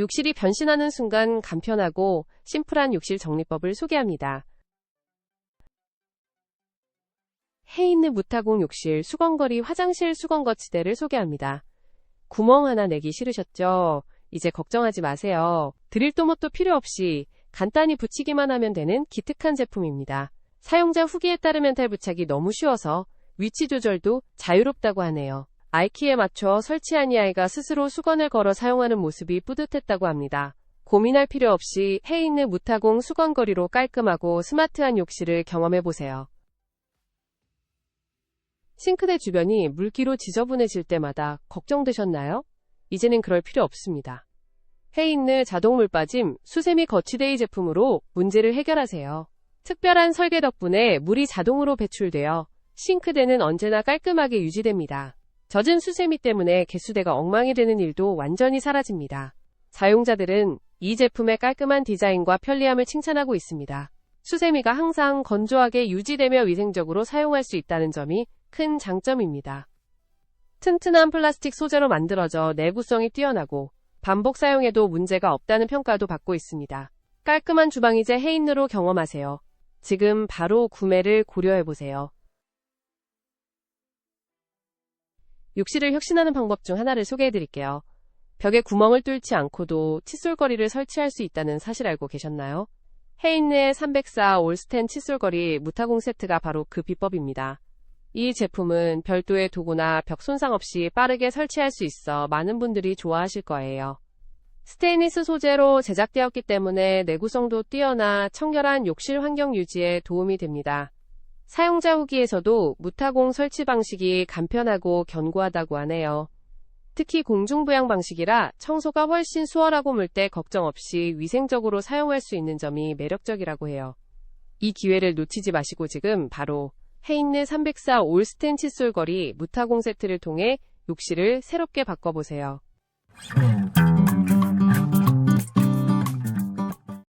욕실이 변신하는 순간 간편하고 심플한 욕실 정리법을 소개합니다. 헤인느 무타공 욕실 수건거리 화장실 수건거 치대를 소개합니다. 구멍 하나 내기 싫으셨죠? 이제 걱정하지 마세요. 드릴 도못도 필요 없이 간단히 붙이기만 하면 되는 기특한 제품입니다. 사용자 후기에 따르면 탈 부착이 너무 쉬워서 위치 조절도 자유롭다고 하네요. 아이키에 맞춰 설치한 이 아이가 스스로 수건을 걸어 사용하는 모습이 뿌듯했다고 합니다. 고민할 필요 없이 헤인느 무타공 수건거리로 깔끔하고 스마트한 욕실을 경험해보세요. 싱크대 주변이 물기로 지저분해질 때마다 걱정되셨나요? 이제는 그럴 필요 없습니다. 헤인느 자동 물빠짐 수세미 거치대의 제품으로 문제를 해결하세요. 특별한 설계 덕분에 물이 자동으로 배출되어 싱크대는 언제나 깔끔하게 유지됩니다. 젖은 수세미 때문에 개수대가 엉망이 되는 일도 완전히 사라집니다. 사용자들은 이 제품의 깔끔한 디자인과 편리함을 칭찬하고 있습니다. 수세미가 항상 건조하게 유지되며 위생적으로 사용할 수 있다는 점이 큰 장점입니다. 튼튼한 플라스틱 소재로 만들어져 내구성이 뛰어나고 반복 사용해도 문제가 없다는 평가도 받고 있습니다. 깔끔한 주방이제 헤인느로 경험하세요. 지금 바로 구매를 고려해보세요. 욕실을 혁신하는 방법 중 하나를 소개해드릴게요. 벽에 구멍을 뚫지 않고도 칫솔거리를 설치할 수 있다는 사실 알고 계셨나요? 헤인느의 304 올스텐 칫솔거리 무타공 세트가 바로 그 비법입니다. 이 제품은 별도의 도구나 벽 손상 없이 빠르게 설치할 수 있어 많은 분들이 좋아하실 거예요. 스테인리스 소재로 제작되었기 때문에 내구성도 뛰어나 청결한 욕실 환경 유지에 도움이 됩니다. 사용자 후기에서도 무타공 설치 방식이 간편하고 견고하다고 하네요. 특히 공중부양 방식이라 청소가 훨씬 수월하고 물때 걱정 없이 위생적으로 사용할 수 있는 점이 매력적이라고 해요. 이 기회를 놓치지 마시고 지금 바로 헤인느 304 올스텐 칫솔 거리 무타공 세트를 통해 욕실을 새롭게 바꿔보세요. 음.